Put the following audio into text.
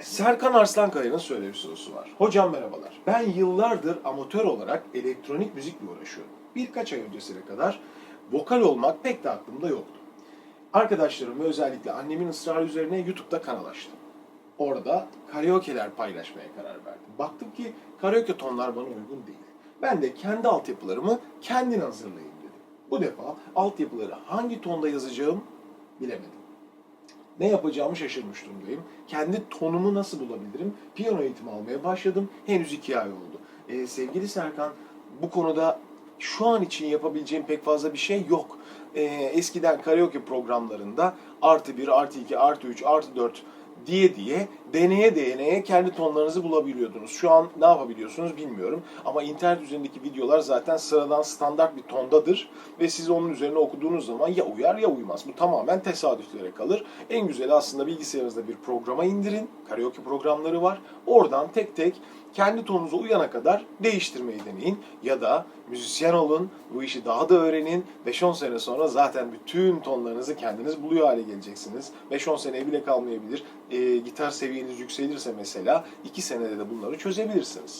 Serkan Arslankaya'nın şöyle bir sorusu var. Hocam merhabalar. Ben yıllardır amatör olarak elektronik müzikle uğraşıyorum. Birkaç ay öncesine kadar vokal olmak pek de aklımda yoktu. Arkadaşlarım ve özellikle annemin ısrarı üzerine YouTube'da kanal açtım. Orada karaoke'ler paylaşmaya karar verdim. Baktım ki karaoke tonlar bana uygun değil. Ben de kendi altyapılarımı kendin hazırlayayım dedim. Bu defa altyapıları hangi tonda yazacağım bilemedim. Ne yapacağımı şaşırmış durumdayım. Kendi tonumu nasıl bulabilirim? Piyano eğitimi almaya başladım. Henüz iki ay oldu. Ee, sevgili Serkan, bu konuda şu an için yapabileceğim pek fazla bir şey yok. Ee, eskiden karaoke programlarında artı bir, artı iki, artı üç, artı dört diye diye deneye deneye kendi tonlarınızı bulabiliyordunuz. Şu an ne yapabiliyorsunuz bilmiyorum. Ama internet üzerindeki videolar zaten sıradan standart bir tondadır. Ve siz onun üzerine okuduğunuz zaman ya uyar ya uymaz. Bu tamamen tesadüflere kalır. En güzeli aslında bilgisayarınızda bir programa indirin. Karaoke programları var. Oradan tek tek kendi tonunuza uyana kadar değiştirmeyi deneyin. Ya da müzisyen olun, bu işi daha da öğrenin. 5-10 sene sonra zaten bütün tonlarınızı kendiniz buluyor hale geleceksiniz. 5-10 seneye bile kalmayabilir. Ee, gitar seviyeniz yükselirse mesela 2 senede de bunları çözebilirsiniz.